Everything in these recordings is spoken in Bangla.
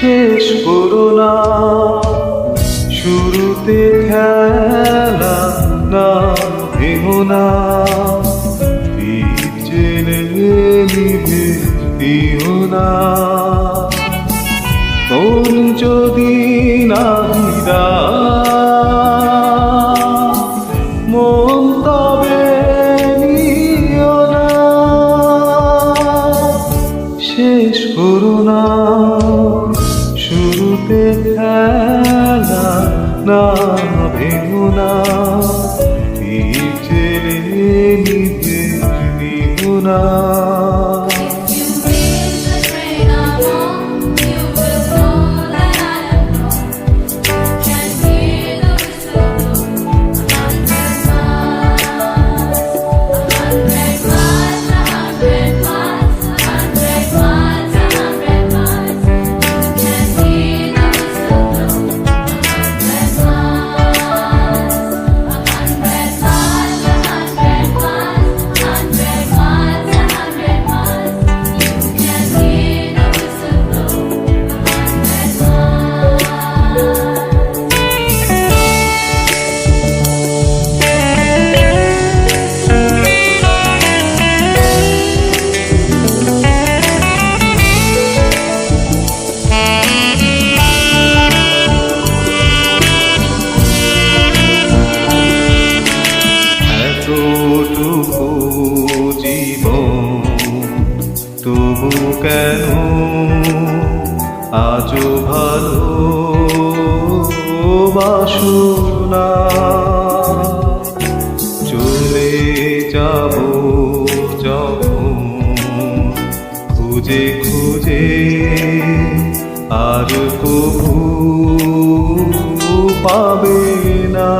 শেষ করো না। শুরুতে খেলা না ভেঙো না। জেনে যদি না মন তবে নিও না। শেষ করুণা నా వెనునా ఈ చెలేని నీవునా তবু কেন আজো ভালো বাসনা? চলে যাব যখন খুঁজে খুঁজে আর কবু পাবে না।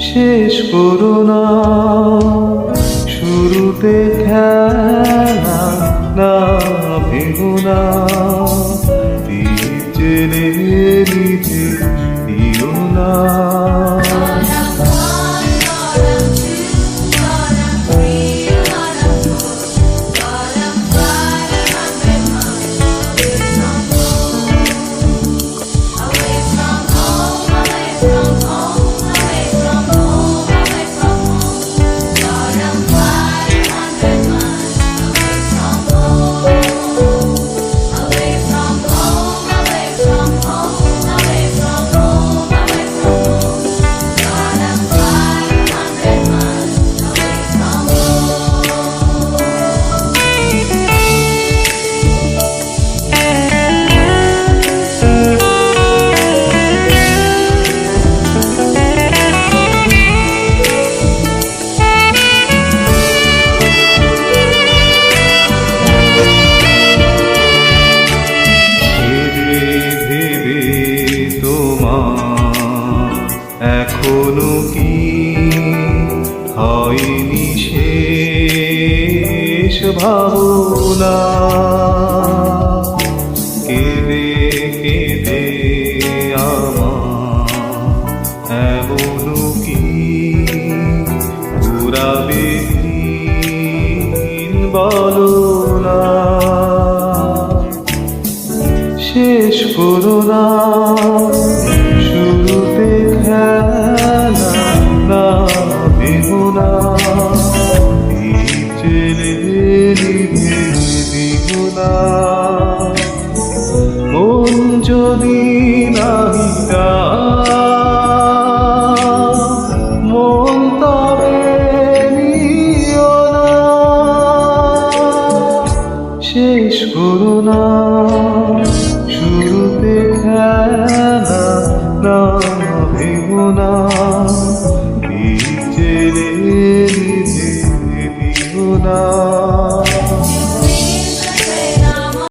শেষ করুণা না। ভাবনা। কেঁদে কেঁদে আমার এমন কি ঘুরাবে বলো না শেষ করো না। মন যদি নাহিতা মন তবে না। শেষ করুণা শুরুতে খেলা না